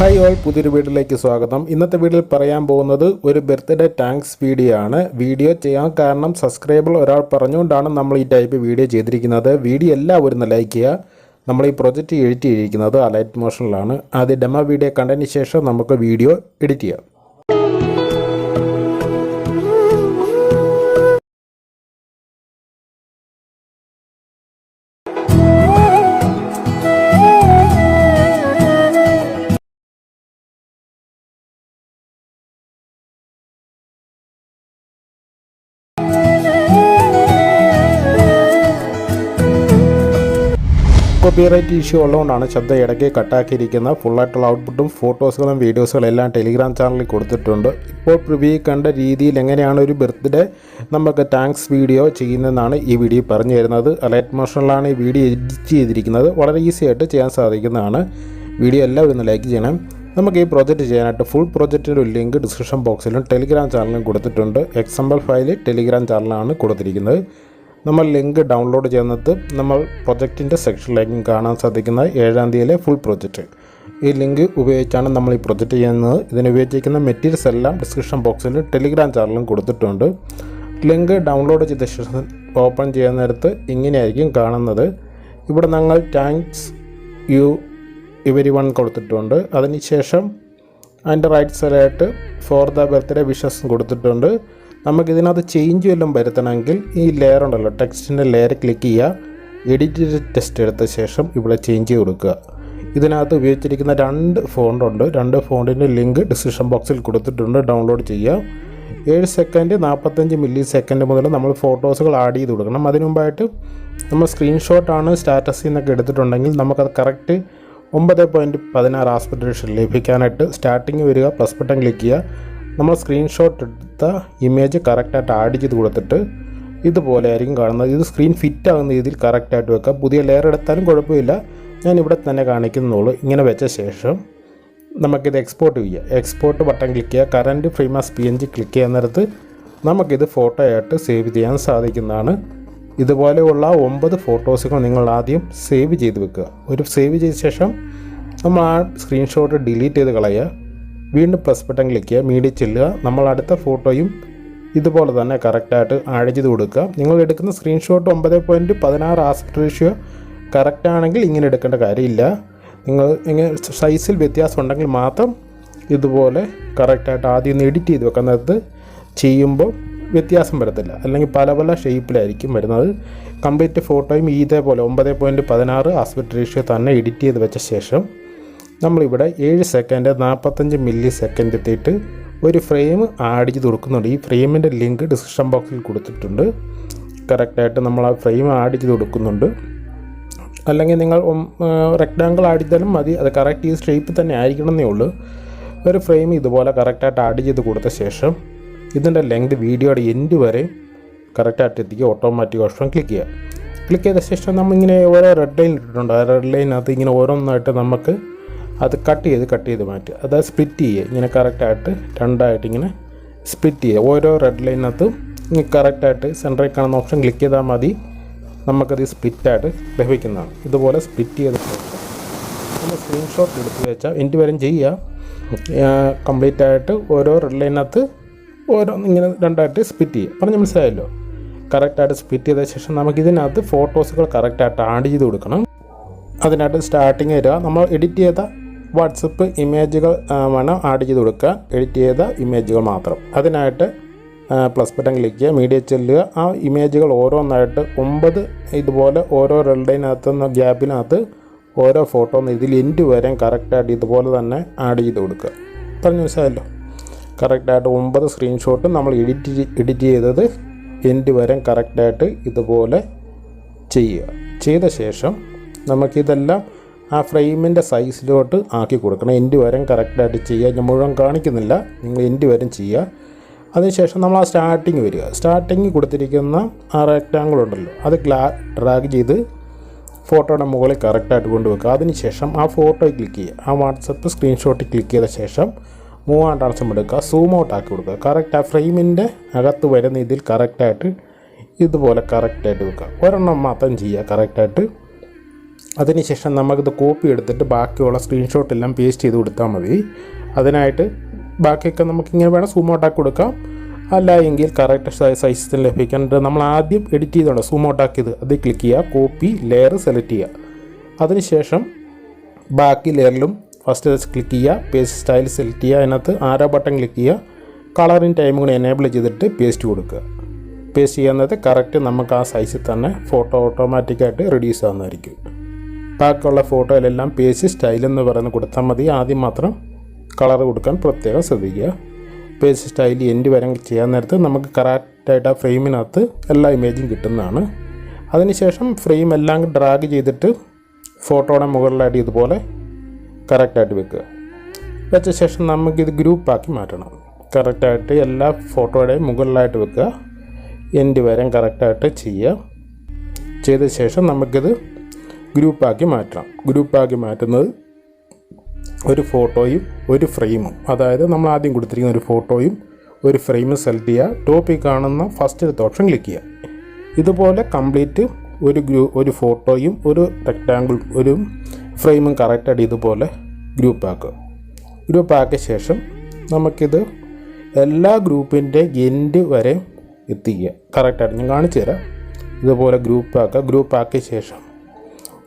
Hi all പുതിയൊരു വീട്ടിലേക്ക് സ്വാഗതം. ഇന്നത്തെ വീട്ടിൽ പറയാൻ പോകുന്നത് ഒരു ബർത്ത്ഡേ ടാങ്ക്സ് വീഡിയോ ആണ് വീഡിയോ ചെയ്യാൻ കാരണം സബ്സ്ക്രൈബർ ഒരാൾ പറഞ്ഞുകൊണ്ടാണ് നമ്മൾ ഈ ടൈപ്പ് വീഡിയോ ചെയ്തിരിക്കുന്നത്. വീഡിയോ എല്ലാവരും ലൈക്ക് ചെയ്യുക. നമ്മൾ ഈ പ്രൊജക്റ്റ് എഡിറ്റ് ചെയ്തിരിക്കുന്നത് അലൈറ്റ് മോഷനിലാണ് ആദ്യം ഡെമോ വീഡിയോ കണ്ടതിന് ശേഷം നമുക്ക് വീഡിയോ എഡിറ്റ് ചെയ്യാം. കോപ്പിറൈറ്റ് ഇഷ്യൂ ഉള്ളതുകൊണ്ടാണ് ശബ്ദം ഇടയ്ക്ക് കട്ടാക്കിയിരിക്കുന്നത്. ഫുള്ളായിട്ടുള്ള ഔട്ട്പുട്ടും ഫോട്ടോസുകളും വീഡിയോസുകളും എല്ലാം ടെലിഗ്രാം ചാനലിൽ കൊടുത്തിട്ടുണ്ട്. ഇപ്പോൾ പ്രിവ്യൂ കണ്ട രീതിയിൽ എങ്ങനെയാണ് ഒരു ബർത്ത്ഡേ നമുക്ക് താങ്ക്സ് വീഡിയോ ചെയ്യുന്നതെന്നാണ് ഈ വീഡിയോ പറഞ്ഞു തരുന്നത്. അലൈറ്റ് മോഷനിലാണ് ഈ വീഡിയോ എഡിറ്റ് ചെയ്തിരിക്കുന്നത്. വളരെ ഈസി ആയിട്ട് ചെയ്യാൻ സാധിക്കുന്നതാണ്. വീഡിയോ എല്ലാവരും ഒന്ന് ലൈക്ക് ചെയ്യണം. നമുക്ക് ഈ പ്രോജക്റ്റ് ചെയ്യാനായിട്ട് ഫുൾ പ്രോജക്റ്റിന്റെ ഒരു ലിങ്ക് ഡിസ്ക്രിപ്ഷൻ ബോക്സിലും ടെലിഗ്രാം ചാനലിലും കൊടുത്തിട്ടുണ്ട്. എക്സാമ്പിൾ ഫയൽ ടെലിഗ്രാം ചാനലാണ് കൊടുത്തിരിക്കുന്നത്. നമ്മൾ ലിങ്ക് ഡൗൺലോഡ് ചെയ്യുന്നത് നമ്മൾ പ്രൊജക്റ്റിന്റെ സെക്ഷനിലേക്കും കാണാൻ സാധിക്കുന്ന ഏഴാം തീയതിയിലെ ഫുൾ പ്രൊജക്റ്റ് ഈ ലിങ്ക് ഉപയോഗിച്ചാണ് നമ്മൾ ഈ പ്രൊജക്റ്റ് ചെയ്യുന്നത്. ഇതിന് ഉപയോഗിച്ചിരിക്കുന്ന മെറ്റീരിയൽസ് എല്ലാം ഡിസ്ക്രിപ്ഷൻ ബോക്സിൽ ടെലിഗ്രാം ചാനലിലും കൊടുത്തിട്ടുണ്ട്. ലിങ്ക് ഡൗൺലോഡ് ചെയ്ത ശേഷം ഓപ്പൺ ചെയ്യുന്ന നേരത്ത് ഇങ്ങനെയായിരിക്കും കാണുന്നത്. ഇവിടെ ഞങ്ങൾ താങ്ക്സ് യു ഇവരി വൺ കൊടുത്തിട്ടുണ്ട്. അതിനുശേഷം അതിന്റെ റൈറ്റ് സൈഡായിട്ട് ഫോർ ദ ബർത്ത്ഡേ വിഷസ് കൊടുത്തിട്ടുണ്ട്. നമുക്കിതിനകത്ത് ചേഞ്ച് വല്ലതും വരുത്തണമെങ്കിൽ ഈ ലെയർ ഉണ്ടല്ലോ ടെക്സ്റ്റിന്റെ ലെയർ ക്ലിക്ക് ചെയ്യുക എഡിറ്റ് ടെസ്റ്റ് എടുത്ത ശേഷം ഇവിടെ ചേഞ്ച് ചെയ്ത് കൊടുക്കുക. ഇതിനകത്ത് ഉപയോഗിച്ചിരിക്കുന്ന രണ്ട് ഫോണ്ടുണ്ട് രണ്ട് ഫോണ്ടിന്റെ ലിങ്ക് ഡിസ്ക്രിപ്ഷൻ ബോക്സിൽ കൊടുത്തിട്ടുണ്ട് ഡൗൺലോഡ് ചെയ്യുക. ഏഴ് സെക്കൻഡ് നാൽപ്പത്തഞ്ച് മില്ലി സെക്കൻഡ് മുതൽ നമ്മൾ ഫോട്ടോസുകൾ ആഡ് ചെയ്ത് കൊടുക്കണം. അതിനു മുമ്പായിട്ട് നമ്മൾ സ്ക്രീൻഷോട്ടാണ് സ്റ്റാറ്റസിൽ നിന്നൊക്കെ എടുത്തിട്ടുണ്ടെങ്കിൽ നമുക്കത് കറക്റ്റ് ഒമ്പത് പോയിന്റ് പതിനാറ് ആസ്പെക്ട് ലഭിക്കാനായിട്ട് സ്റ്റാർട്ടിങ് വരിക പ്ലസ് ബട്ടൺ ക്ലിക്ക് ചെയ്യുക. നമ്മൾ സ്ക്രീൻഷോട്ട് എടുത്ത ഇമേജ് കറക്റ്റായിട്ട് ആഡ് ചെയ്ത് കൊടുത്തിട്ട് ഇതുപോലെ ആയിരിക്കും കാണുന്നത്. ഇത് സ്ക്രീൻ ഫിറ്റ് ആകുന്ന രീതിയിൽ കറക്റ്റായിട്ട് വെക്കുക പുതിയ ലെയർ എടുത്താലും കുഴപ്പമില്ല. ഞാൻ ഇവിടെ തന്നെ കാണിക്കുന്നുള്ളൂ. ഇങ്ങനെ വെച്ച ശേഷം നമുക്കിത് എക്സ്പോർട്ട് ചെയ്യാം. എക്സ്പോർട്ട് ബട്ടൺ ക്ലിക്ക് ചെയ്യുക. Current frame as P N G click ചെയ്യുന്നിടത്ത് നമുക്കിത് ഫോട്ടോ ആയിട്ട് സേവ് ചെയ്യാൻ സാധിക്കുന്നതാണ്. ഇതുപോലെയുള്ള ഒമ്പത് ഫോട്ടോസുകൾ നിങ്ങൾ ആദ്യം സേവ് ചെയ്ത് വെക്കുക. ഒരു സേവ് ചെയ്ത ശേഷം നമ്മൾ ആ സ്ക്രീൻഷോട്ട് ഡിലീറ്റ് ചെയ്ത് കളയുക. വീണ്ടും പ്ലസ് ബട്ടൺ ക്ലിക്ക് ചെയ്യുക മീഡിയ ചെല്ലുക. നമ്മൾ അടുത്ത ഫോട്ടോയും ഇതുപോലെ തന്നെ കറക്റ്റായിട്ട് ആഡ് ചെയ്ത് കൊടുക്കുക. നിങ്ങൾ എടുക്കുന്ന സ്ക്രീൻഷോട്ട് ഒമ്പത് പോയിന്റ് പതിനാറ് ആസ്പെക്ട് റേഷ്യോ കറക്റ്റാണെങ്കിൽ ഇങ്ങനെ എടുക്കേണ്ട കാര്യമില്ല. നിങ്ങൾ ഇങ്ങനെ സൈസിൽ വ്യത്യാസം ഉണ്ടെങ്കിൽ മാത്രം ഇതുപോലെ കറക്റ്റായിട്ട് ആദ്യം ഒന്ന് എഡിറ്റ് ചെയ്ത് വെക്കുന്നത് ചെയ്യുമ്പോൾ വ്യത്യാസം വരത്തില്ല. അല്ലെങ്കിൽ പല പല ഷേപ്പിലായിരിക്കും വരുന്നത്. കംപ്ലീറ്റ് ഫോട്ടോയും ഇതേപോലെ ഒമ്പത് പോയിന്റ് പതിനാറ് ആസ്പെക്ട് റേഷ്യോ തന്നെ എഡിറ്റ് ചെയ്ത് വെച്ച ശേഷം നമ്മളിവിടെ ഏഴ് സെക്കൻഡ് നാൽപ്പത്തഞ്ച് മില്ലി സെക്കൻഡ് എത്തിയിട്ട് ഒരു ഫ്രെയിം ആഡ് ചെയ്ത് കൊടുക്കുന്നുണ്ട്. ഈ ഫ്രെയിമിന്റെ ലിങ്ക് ഡിസ്ക്രിപ്ഷൻ ബോക്സിൽ കൊടുത്തിട്ടുണ്ട്. കറക്റ്റായിട്ട് നമ്മൾ ആ ഫ്രെയിം ആഡ് ചെയ്ത് കൊടുക്കുന്നുണ്ട്. അല്ലെങ്കിൽ നിങ്ങൾ റെക്റ്റാങ്കിൾ ആഡ് ചെയ്താലും മതി. അത് കറക്റ്റ് ഈ ഷേപ്പ് തന്നെ ആയിരിക്കണമെന്നേ ഉള്ളൂ. ഒരു ഫ്രെയിം ഇതുപോലെ കറക്റ്റായിട്ട് ആഡ് ചെയ്ത് കൊടുത്ത ശേഷം ഇതിന്റെ ലെങ്ത് വീഡിയോയുടെ എൻഡ് വരെ കറക്റ്റായിട്ട് എത്തിക്കുക. ഓട്ടോമാറ്റിക് ഓപ്ഷൻ ക്ലിക്ക് ചെയ്യുക. ക്ലിക്ക് ചെയ്ത ശേഷം നമ്മളിങ്ങനെ ഓരോ റെഡ് ലൈൻ ഇട്ടിട്ടുണ്ട്. ആ റെഡ് ലൈനകത്ത് ഇങ്ങനെ ഓരോന്നായിട്ട് നമുക്ക് അത് കട്ട് ചെയ്ത് കട്ട് ചെയ്ത് മാറ്റുക. അതായത് സ്പ്ലിറ്റ് ചെയ്യുക. ഇങ്ങനെ കറക്റ്റായിട്ട് രണ്ടായിട്ട് ഇങ്ങനെ സ്പ്ലിറ്റ് ചെയ്യുക. ഓരോ റെഡ് ലൈനകത്തും ഇങ്ങനെ കറക്റ്റായിട്ട് സെന്ററിൽ കാണുന്ന ഓപ്ഷൻ ക്ലിക്ക് ചെയ്താൽ മതി. നമുക്കത് സ്പ്ലിറ്റായിട്ട് ലഭിക്കുന്നതാണ്. ഇതുപോലെ സ്പ്ലിറ്റ് ചെയ്ത് നമ്മൾ സ്ക്രീൻഷോട്ട് എടുത്ത് വെച്ചാൽ എന്റെ വരും ചെയ്യുക. കംപ്ലീറ്റ് ആയിട്ട് ഓരോ റെഡ് ലൈനകത്ത് ഓരോ ഇങ്ങനെ രണ്ടായിട്ട് സ്പ്ലിറ്റ് ചെയ്യുക. പറഞ്ഞ് മനസ്സിലായല്ലോ? കറക്റ്റായിട്ട് സ്പ്ലിറ്റ് ചെയ്ത ശേഷം നമുക്ക് ഇതിനകത്ത് ഫോട്ടോസുകൾ കറക്റ്റായിട്ട് ആഡ് ചെയ്ത് കൊടുക്കണം. അതിനായിട്ട് സ്റ്റാർട്ടിങ് വരിക. നമ്മൾ എഡിറ്റ് ചെയ്ത വാട്സപ്പ് ഇമേജുകൾ വേണം ആഡ് ചെയ്ത് കൊടുക്കുക. എഡിറ്റ് ചെയ്ത ഇമേജുകൾ മാത്രം. അതിനായിട്ട് പ്ലസ് ബട്ടൺ ക്ലിക്ക് ചെയ്യുക മീഡിയ ചെല്ലുക. ആ ഇമേജുകൾ ഓരോന്നായിട്ട് ഒമ്പത് ഇതുപോലെ ഓരോ റെൽഡൈനകത്ത് നിന്ന് ഗ്യാപ്പിനകത്ത് ഓരോ ഫോട്ടോ ഇതിൽ എൻഡ് വരെ കറക്റ്റായിട്ട് ഇതുപോലെ തന്നെ ആഡ് ചെയ്ത് കൊടുക്കുക. പറഞ്ഞു മനസ്സിലായല്ലോ കറക്റ്റായിട്ട് ഒമ്പത് സ്ക്രീൻഷോട്ട് നമ്മൾ എഡിറ്റ് എഡിറ്റ് ചെയ്തത് എൻഡ് വരെ കറക്റ്റായിട്ട് ഇതുപോലെ ചെയ്യുക. ചെയ്ത ശേഷം നമുക്കിതെല്ലാം ആ ഫ്രെയിമിന്റെ സൈസിലോട്ട് ആക്കി കൊടുക്കണം. എൻഡ് വരം കറക്റ്റായിട്ട് ചെയ്യുക. ഞാൻ മുഴുവൻ കാണിക്കുന്നില്ല. നിങ്ങൾ എൻഡ് വരം ചെയ്യുക. അതിനുശേഷം നമ്മൾ ആ സ്റ്റാർട്ടിങ് വരിക. സ്റ്റാർട്ടിങ് കൊടുത്തിരിക്കുന്ന ആ റെക്റ്റാങ്കിൾ ഉണ്ടല്ലോ. അത് ഗ്ലാ ഡ്രാഗ് ചെയ്ത് ഫോട്ടോയുടെ മുകളിൽ കറക്റ്റായിട്ട് കൊണ്ടുവെക്കുക. അതിനുശേഷം ആ ഫോട്ടോയിൽ ക്ലിക്ക് ചെയ്യുക. ആ വാട്സപ്പ് സ്ക്രീൻഷോട്ട് ക്ലിക്ക് ചെയ്ത ശേഷം മൂവാം ടാർസം എടുക്കുക. സൂം ഔട്ട് ആക്കി കൊടുക്കുക. കറക്റ്റ് ആ ഫ്രെയിമിന്റെ അകത്ത് വരുന്ന ഇതിൽ കറക്റ്റായിട്ട് ഇതുപോലെ കറക്റ്റായിട്ട് വെക്കുക. ഒരെണ്ണം മാത്രം ചെയ്യുക. കറക്റ്റായിട്ട് അതിനുശേഷം നമുക്കിത് കോപ്പി എടുത്തിട്ട് ബാക്കിയുള്ള സ്ക്രീൻഷോട്ട് എല്ലാം പേസ്റ്റ് ചെയ്ത് കൊടുത്താൽ മതി. അതിനായിട്ട് ബാക്കിയൊക്കെ നമുക്കിങ്ങനെ വേണം സൂം ഔട്ടാക്കി കൊടുക്കാം. അല്ല എങ്കിൽ കറക്റ്റ് സൈസിൽ ലഭിക്കേണ്ടത് നമ്മൾ ആദ്യം എഡിറ്റ് ചെയ്തോണ്ട് സൂം ഔട്ടാക്കിയത് അത് ക്ലിക്ക് ചെയ്യുക കോപ്പി ലെയർ സെലക്ട് ചെയ്യുക. അതിനുശേഷം ബാക്കി ലെയറിലും ഫസ്റ്റ് ക്ലിക്ക് ചെയ്യുക പേസ്റ്റ് സ്റ്റൈൽ സെലക്ട് ചെയ്യുക. അതിനകത്ത് ആരോ ബട്ടൺ ക്ലിക്ക് ചെയ്യുക. കളറിൻ ടൈം കൂടി എനേബിൾ ചെയ്തിട്ട് പേസ്റ്റ് കൊടുക്കുക. പേസ്റ്റ് ചെയ്യുന്നത് കറക്റ്റ് നമുക്ക് ആ സൈസിൽ തന്നെ ഫോട്ടോ ഓട്ടോമാറ്റിക്കായിട്ട് റെഡ്യൂസ് ആവുന്നതായിരിക്കും. ബാക്കിയുള്ള ഫോട്ടോയിലെല്ലാം പേസ്റ്റ് സ്റ്റൈൽ എന്ന് പറയുന്നത് കൊടുത്താൽ മതി. ആദ്യം മാത്രം കളർ കൊടുക്കാൻ പ്രത്യേകം ശ്രദ്ധിക്കുക. പേസ്റ്റ് സ്റ്റൈൽ എൻഡ് വരെ ചെയ്യാൻ നേരത്ത് നമുക്ക് കറക്റ്റായിട്ട് ആ ഫ്രെയിമിനകത്ത് എല്ലാ ഇമേജും കിട്ടുന്നതാണ്. അതിനുശേഷം ഫ്രെയിം എല്ലാം ഡ്രാഗ് ചെയ്തിട്ട് ഫോട്ടോയുടെ മുകളിലായിട്ട് ഇതുപോലെ കറക്റ്റായിട്ട് വെക്കുക. വെച്ച ശേഷം നമുക്കിത് ഗ്രൂപ്പാക്കി മാറ്റണം. കറക്റ്റായിട്ട് എല്ലാ ഫോട്ടോയുടെയും മുകളിലായിട്ട് വെക്കുക. എൻഡ് വരെ കറക്റ്റായിട്ട് ചെയ്യുക. ചെയ്ത ശേഷം നമുക്കിത് ഗ്രൂപ്പാക്കി മാറ്റണം. ഗ്രൂപ്പാക്കി മാറ്റുന്നത് ഒരു ഫോട്ടോയും ഒരു ഫ്രെയിമും. അതായത് നമ്മൾ ആദ്യം കൊടുത്തിരിക്കുന്ന ഒരു ഫോട്ടോയും ഒരു ഫ്രെയിമും സെലക്ട് ചെയ്യുക. ടോപ്പിൽ കാണുന്ന ഫസ്റ്റ് ഓപ്ഷൻ ക്ലിക്ക് ചെയ്യുക. ഇതുപോലെ കംപ്ലീറ്റ് ഒരു ഗ്രൂ ഒരു ഫോട്ടോയും ഒരു റെക്റ്റാങ്കിൾ ഒരു ഫ്രെയിമും കറക്റ്റായിട്ട് ഇതുപോലെ ഗ്രൂപ്പാക്കുക. ഗ്രൂപ്പാക്കിയ ശേഷം നമുക്കിത് എല്ലാ ഗ്രൂപ്പിന്റെ എൻഡ് വരെ എത്തിക്കുക. കറക്റ്റായിട്ട് ഞാൻ കാണിച്ചു തരാം. ഇതുപോലെ ഗ്രൂപ്പാക്കുക. ഗ്രൂപ്പാക്കിയ ശേഷം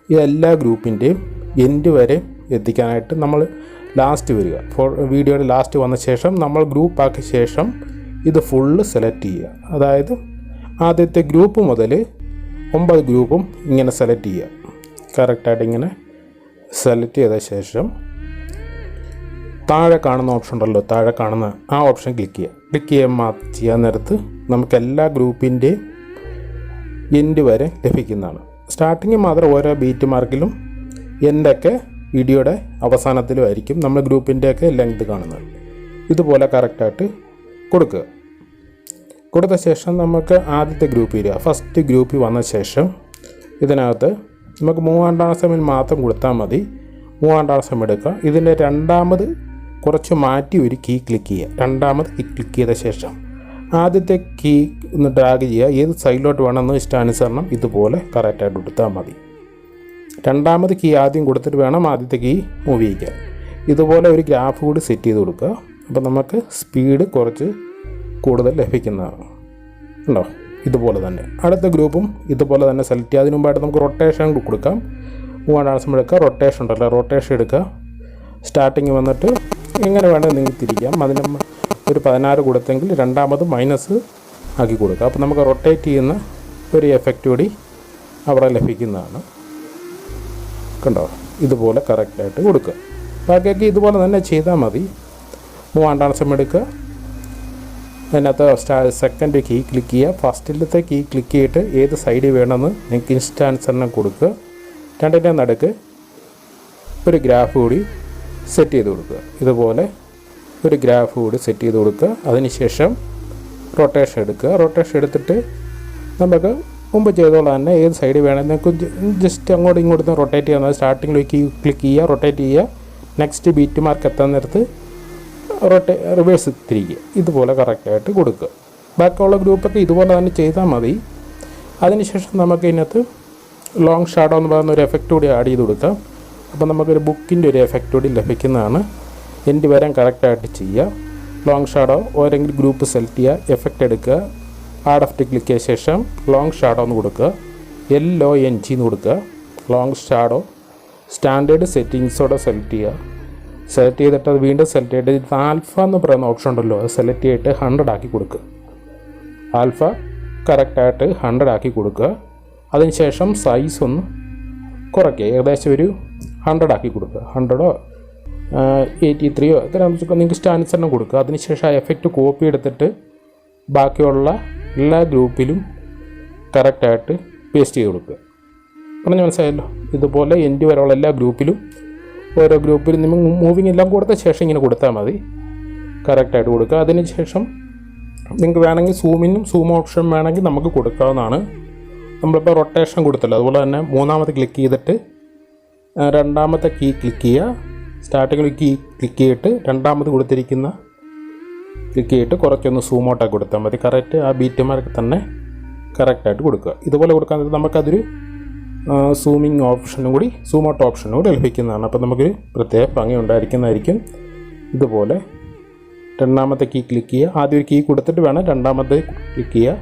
ഈ എല്ലാ ഗ്രൂപ്പിന്റെയും എൻഡ് വരെ എത്തിക്കാനായിട്ട് നമ്മൾ ലാസ്റ്റ് വരിക. ഫോർ വീഡിയോയുടെ ലാസ്റ്റ് വന്ന ശേഷം നമ്മൾ ഗ്രൂപ്പ് ആക്കിയ ശേഷം ഇത് ഫുള്ള് സെലക്ട് ചെയ്യുക. അതായത് ആദ്യത്തെ ഗ്രൂപ്പ് മുതൽ ഒമ്പത് ഗ്രൂപ്പും ഇങ്ങനെ സെലക്ട് ചെയ്യുക. കറക്റ്റായിട്ട് ഇങ്ങനെ സെലക്ട് ചെയ്ത ശേഷം താഴെ കാണുന്ന ഓപ്ഷൻ ഉണ്ടല്ലോ താഴെ കാണുന്ന ആ ഓപ്ഷൻ ക്ലിക്ക് ചെയ്യുക. ക്ലിക്ക് ചെയ്യാൻ ചെയ്യാൻ നേരത്ത് നമുക്ക് എല്ലാ ഗ്രൂപ്പിന്റെയും എൻഡ് വരെ ലഭിക്കുന്നതാണ്. സ്റ്റാർട്ടിങ് മാത്രം ഓരോ ബീറ്റ് മാർക്കിലും എന്റെയൊക്കെ വീഡിയോയുടെ അവസാനത്തിലും ആയിരിക്കും നമ്മൾ ഗ്രൂപ്പിന്റെയൊക്കെ ലെങ്ത് കാണുന്നത്. ഇതുപോലെ കറക്റ്റായിട്ട് കൊടുക്കുക. കൊടുത്ത ശേഷം നമുക്ക് ആദ്യത്തെ ഗ്രൂപ്പ് വരിക ഫസ്റ്റ് ഗ്രൂപ്പിൽ വന്ന ശേഷം ഇതിനകത്ത് നമുക്ക് മൂവാണ്ടാം സമയം മാത്രം കൊടുത്താൽ മതി. മൂവാണ്ടാം സമയം എടുക്കുക. ഇതിന്റെ രണ്ടാമത് കുറച്ച് മാറ്റി ഒരു കീ ക്ലിക്ക് ചെയ്യുക. രണ്ടാമത് കീ ക്ലിക്ക് ചെയ്ത ശേഷം ആദ്യത്തെ കീ ഒന്ന് ഡ്രാഗ് ചെയ്യുക. ഏത് സൈഡിലോട്ട് വേണമെന്ന് ഇഷ്ടാനുസരണം ഇതുപോലെ കറക്റ്റായിട്ട് കൊടുത്താൽ മതി. രണ്ടാമത് കീ ആദ്യം കൊടുത്തിട്ട് വേണം ആദ്യത്തെ കീ മൂവ് ചെയ്യിക്കാൻ ഇതുപോലെ ഒരു ഗ്രാഫ് കൂടി സെറ്റ് ചെയ്ത് കൊടുക്കുക. അപ്പോൾ നമുക്ക് സ്പീഡ് കുറച്ച് കൂടുതൽ ലഭിക്കുന്നതാണ്. ഉണ്ടോ ഇതുപോലെ തന്നെ. അടുത്ത ഗ്രൂപ്പും ഇതുപോലെ തന്നെ സെലക്ട് ചെയ്യുക. അതിന് മുമ്പായിട്ട് നമുക്ക് റൊട്ടേഷൻ കൊടുക്കാം. മൂവാണ്ടാസം എടുക്കുക. റൊട്ടേഷൻ ഉണ്ടല്ലോ. റൊട്ടേഷൻ എടുക്കുക. സ്റ്റാർട്ടിങ് വന്നിട്ട് എങ്ങനെ വേണമെങ്കിൽ നിങ്ങൾക്ക് തിരിക്കാം. അതിന് ഒരു പതിനാറ് കൊടുത്തെങ്കിൽ രണ്ടാമത് മൈനസ് ആക്കി കൊടുക്കുക. അപ്പോൾ നമുക്ക് റൊട്ടേറ്റ് ചെയ്യുന്ന ഒരു എഫക്റ്റ് കൂടി അവിടെ ലഭിക്കുന്നതാണ്. കണ്ടോ? ഇതുപോലെ കറക്റ്റായിട്ട് കൊടുക്കുക. ബാക്കിയൊക്കെ ഇതുപോലെ തന്നെ ചെയ്താൽ മതി. മൂവാണ്ടാസം എടുക്കുക. അതിനകത്ത് സ്റ്റാ സെക്കൻഡ് കീ ക്ലിക്ക് ചെയ്യുക. ഫസ്റ്റിലത്തെ കീ ക്ലിക്ക് ചെയ്തിട്ട് ഏത് സൈഡിൽ വേണമെന്ന് നിങ്ങൾക്ക് ഇൻസ്റ്റാൻസറിനെ കൊടുക്കുക. രണ്ടിന്റെ നടുക്ക് ഒരു ഗ്രാഫ് കൂടി സെറ്റ് ചെയ്ത് കൊടുക്കുക. ഇതുപോലെ ഒരു ഗ്രാഫ് കൂടി സെറ്റ് ചെയ്ത് കൊടുക്കുക അതിനുശേഷം റൊട്ടേഷൻ എടുക്കുക. റൊട്ടേഷൻ എടുത്തിട്ട് നമുക്ക് മുമ്പ് ചെയ്തോളാം തന്നെ ഏത് സൈഡ് വേണം നിങ്ങൾക്ക് ജസ്റ്റ് അങ്ങോട്ടും ഇങ്ങോട്ടും റൊട്ടേറ്റ് ചെയ്യാൻ സ്റ്റാർട്ടിങ്ങിലേക്ക് ക്ലിക്ക് ചെയ്യുക റൊട്ടേറ്റ് ചെയ്യുക. നെക്സ്റ്റ് ബീറ്റ് മാർക്ക് എത്താൻ നേരത്ത് റൊട്ടേ റിവേഴ്സ് തിരിക്കുക. ഇതുപോലെ കറക്റ്റായിട്ട് കൊടുക്കുക. ബാക്കിയുള്ള ഗ്രൂപ്പൊക്കെ ഇതുപോലെ തന്നെ ചെയ്താൽ മതി. അതിനുശേഷം നമുക്ക് ഇതിനകത്ത് ലോങ് ഷാഡോ എന്ന് പറയുന്ന ഒരു എഫക്റ്റ് കൂടി ആഡ് ചെയ്ത് കൊടുക്കാം. അപ്പോൾ നമുക്കൊരു ബുക്കിന്റെ ഒരു എഫക്റ്റ് കൂടി ലഭിക്കുന്നതാണ്. എന്റെ വരാൻ കറക്റ്റായിട്ട് ചെയ്യുക. ലോങ് ഷാഡോ ഓരെങ്കിലും ഗ്രൂപ്പ് സെലക്ട് ചെയ്യുക. എഫക്റ്റ് എടുക്കുക. ആഡ് എഫക്റ്റ് ക്ലിക്ക് ചെയ്ത ശേഷം ലോങ് ഷാഡോ എന്ന് കൊടുക്കുക. എൽ എൻ ജി എന്ന് കൊടുക്കുക. ലോങ് ഷാഡോ സ്റ്റാൻഡേർഡ് സെറ്റിങ്സോടെ സെലക്ട് ചെയ്യുക. സെലക്ട് ചെയ്തിട്ട് അത് വീണ്ടും സെലക്ട് ചെയ്തിട്ട് ആൽഫ എന്ന് പറയുന്ന ഓപ്ഷൻ ഉണ്ടല്ലോ. അത് സെലക്ട് ചെയ്തിട്ട് ഹൺഡ്രഡ് ആക്കി കൊടുക്കുക. ആൽഫ കറക്റ്റായിട്ട് ഹൺഡ്രഡ് ആക്കി കൊടുക്കുക. അതിനുശേഷം സൈസ് ഒന്ന് കുറയ്ക്കുക. ഏകദേശം ഒരു ഹൺഡ്രഡ് ആക്കി കൊടുക്കുക. ഹൺഡ്രഡോ എയ്റ്റി ത്രീയോ എത്ര നിങ്ങൾക്ക് സ്റ്റാൻസറിനും കൊടുക്കുക. അതിനുശേഷം ആ എഫക്റ്റ് കോപ്പി എടുത്തിട്ട് ബാക്കിയുള്ള എല്ലാ ഗ്രൂപ്പിലും കറക്റ്റായിട്ട് പേസ്റ്റ് ചെയ്ത് കൊടുക്കുക. പറഞ്ഞു മനസ്സിലായല്ലോ? ഇതുപോലെ എൻഡ് വരെയുള്ള എല്ലാ ഗ്രൂപ്പിലും ഓരോ ഗ്രൂപ്പിലും നിങ്ങൾ മൂവിങ് എല്ലാം കൊടുത്ത ശേഷം ഇങ്ങനെ കൊടുത്താൽ മതി. കറക്റ്റായിട്ട് കൊടുക്കുക. അതിനുശേഷം നിങ്ങൾക്ക് വേണമെങ്കിൽ സൂമിനും സൂം ഓപ്ഷൻ വേണമെങ്കിൽ നമുക്ക് കൊടുക്കാവുന്നതാണ്. നമ്മളിപ്പോൾ റൊട്ടേഷൻ കൊടുത്തല്ലോ. അതുപോലെ തന്നെ മൂന്നാമത്തെ ക്ലിക്ക് ചെയ്തിട്ട് രണ്ടാമത്തെ കീ ക്ലിക്ക് ചെയ്യുക. സ്റ്റാർട്ടിങ്ങിൽ കീ ക്ലിക്ക് ചെയ്തിട്ട് രണ്ടാമത് കൊടുത്തിരിക്കുന്ന ക്ലിക്ക് ചെയ്തിട്ട് കുറച്ചൊന്ന് സൂം കൊടുത്താൽ മതി. കറക്റ്റ് ആ ബീറ്റുമാർക്ക് തന്നെ കറക്റ്റായിട്ട് കൊടുക്കുക. ഇതുപോലെ കൊടുക്കാൻ നമുക്കതൊരു സൂമിങ് ഓപ്ഷനും കൂടി സൂം ഔട്ട് ഓപ്ഷനും കൂടി ലഭിക്കുന്നതാണ്. അപ്പോൾ നമുക്ക് പ്രത്യേക ഭംഗി ഉണ്ടായിരിക്കുന്നതായിരിക്കും. ഇതുപോലെ രണ്ടാമത്തെ കീ ക്ലിക്ക് ചെയ്യുക. ആദ്യം ഒരു കീ കൊടുത്തിട്ട് വേണം രണ്ടാമത്തെ ക്ലിക്ക് ചെയ്യുക.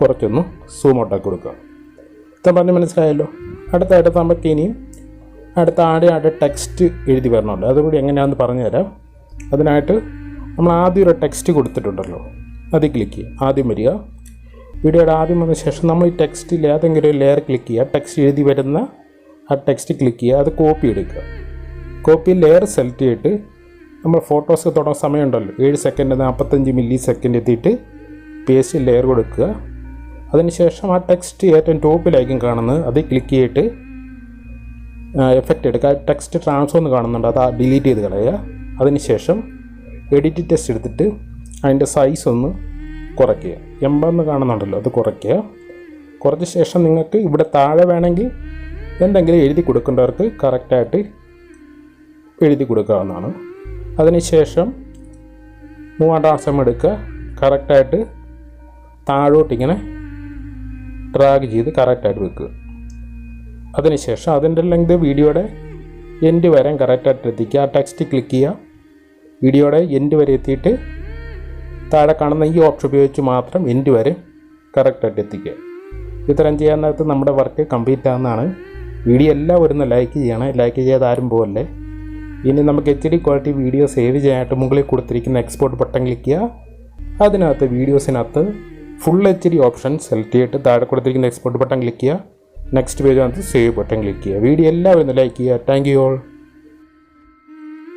കുറച്ചൊന്ന് സൂം കൊടുക്കുക. ഇത്ര പറഞ്ഞ് മനസ്സിലായല്ലോ? അടുത്തായിട്ട് നമുക്ക് ഇനിയും അടുത്ത അവിടെ ടെക്സ്റ്റ് എഴുതി വരണമല്ലോ അതുകൂടി എങ്ങനെയാണെന്ന് പറഞ്ഞു തരാം. അതിനായിട്ട് നമ്മൾ ആദ്യം ഒരു ടെക്സ്റ്റ് കൊടുത്തിട്ടുണ്ടല്ലോ. അതിൽ ക്ലിക്ക് ചെയ്യുക. ആദ്യം വരിക. വീഡിയോയുടെ ആദ്യം വന്ന ശേഷം നമ്മൾ ഈ ടെക്സ്റ്റിൽ ഏതെങ്കിലും ഒരു ലെയർ ക്ലിക്ക് ചെയ്യുക. ടെക്സ്റ്റ് എഴുതി വരുന്ന ആ ടെക്സ്റ്റ് ക്ലിക്ക് ചെയ്യുക. അത് കോപ്പി എടുക്കുക. കോപ്പി ലെയർ സെലക്ട് ചെയ്തിട്ട് നമ്മൾ ഫോട്ടോസ് തുടങ്ങുന്ന സമയമുണ്ടല്ലോ. ഏഴ് സെക്കൻഡ് നാൽപ്പത്തഞ്ച് മില്ലി സെക്കൻഡ് എത്തിയിട്ട് പേസ്റ്റ് ലെയർ കൊടുക്കുക. അതിനുശേഷം ആ ടെക്സ്റ്റ് ഏറ്റവും ടോപ്പിലായിരിക്കും കാണുന്നത്. അത് ക്ലിക്ക് ചെയ്തിട്ട് എഫക്റ്റ് എടുക്കുക. ടെക്സ്റ്റ് ട്രാൻസ്ഫോം എന്ന് കാണുന്നുണ്ട്. അത് ഡിലീറ്റ് ചെയ്ത് കളയുക. അതിനുശേഷം എഡിറ്റ് ടെസ്റ്റ് എടുത്തിട്ട് അതിന്റെ സൈസ് ഒന്ന് കുറയ്ക്കുക. എൺപതെന്ന് കാണുന്നുണ്ടല്ലോ അത് കുറയ്ക്കുക. കുറച്ച ശേഷം നിങ്ങൾക്ക് ഇവിടെ താഴെ വേണമെങ്കിൽ എന്തെങ്കിലും എഴുതി കൊടുക്കേണ്ടവർക്ക് കറക്റ്റായിട്ട് എഴുതി കൊടുക്കാവുന്നതാണ്. അതിനുശേഷം മൂവാണ്ടാം സമയം എടുക്കുക. കറക്റ്റായിട്ട് താഴോട്ടിങ്ങനെ ഡ്രാഗ് ചെയ്ത് കറക്റ്റായിട്ട് വെക്കുക. അതിനുശേഷം അതിന്റെ ലെങ്ത് വീഡിയോയുടെ എൻഡ് വരെ കറക്റ്റായിട്ട് എത്തിക്കുക. ആ ടെക്സ്റ്റ് ക്ലിക്ക് ചെയ്യുക. വീഡിയോയുടെ എൻഡ് വരെ എത്തിയിട്ട് താഴെ കാണുന്ന ഈ ഓപ്ഷൻ ഉപയോഗിച്ച് മാത്രം എൻഡ് വരെ കറക്റ്റായിട്ട് എത്തിക്കുക. ഇത്രയും ചെയ്യാൻ നേരത്ത് നമ്മുടെ വർക്ക് കംപ്ലീറ്റ് ആകുന്നതാണ് വീഡിയോ എല്ലാം വരുന്ന ലൈക്ക് ചെയ്യണം. ലൈക്ക് ചെയ്യാതെ ആരും പോകല്ലേ ഇനി നമുക്ക് H D quality video save ചെയ്യാനായിട്ട് മുകളിൽ കൊടുത്തിരിക്കുന്ന എക്സ്പോർട്ട് ബട്ടൺ ക്ലിക്ക് ചെയ്യുക. അതിനകത്ത് വീഡിയോസിനകത്ത് full H D option select ചെയ്തിട്ട് താഴെ കൊടുത്തിരിക്കുന്ന എക്സ്പോർട്ട് ബട്ടൺ ക്ലിക്ക് ചെയ്യുക. നെക്സ്റ്റ് പേജിനകത്ത് സേവ് ബട്ടൺ ക്ലിക്ക് ചെയ്യുക വീഡിയോ എല്ലാവരും ലൈക്ക് ചെയ്യുക. Thank you all